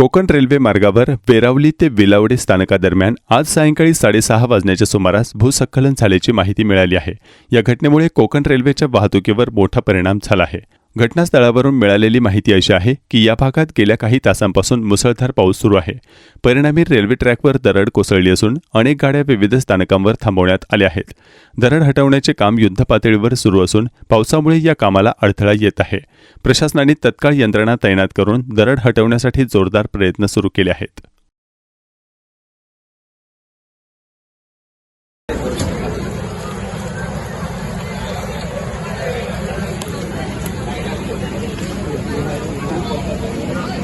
Konkan railway मार्गावर वेरावली ते विलावडे स्थानकादरम्यान आज सायंकाळी साडेसहा वाजण्याच्या सुमारास भूस्खलन झाल्याची माहिती मिळाली आहे. या घटनेमुळे कोकण रेल्वेच्या वाहतुकीवर मोठा परिणाम झाला आहे. घटनास्थळावरून मिळालेली माहिती अशी आहे की या भागात गेल्या काही तासांपासून मुसळधार पाऊस सुरू आहे. परिणामी रेल्वे ट्रॅकवर दरड कोसळली असून अनेक गाड्या विविध स्थानकांवर थांबवण्यात आल्या आहेत. दरड हटवण्याचे काम युद्धपातळीवर सुरू असून पावसामुळे या कामाला अडथळा येत आहे. प्रशासनाने तत्काळ यंत्रणा तैनात करून दरड हटवण्यासाठी जोरदार प्रयत्न सुरू केले आहेत. あれ?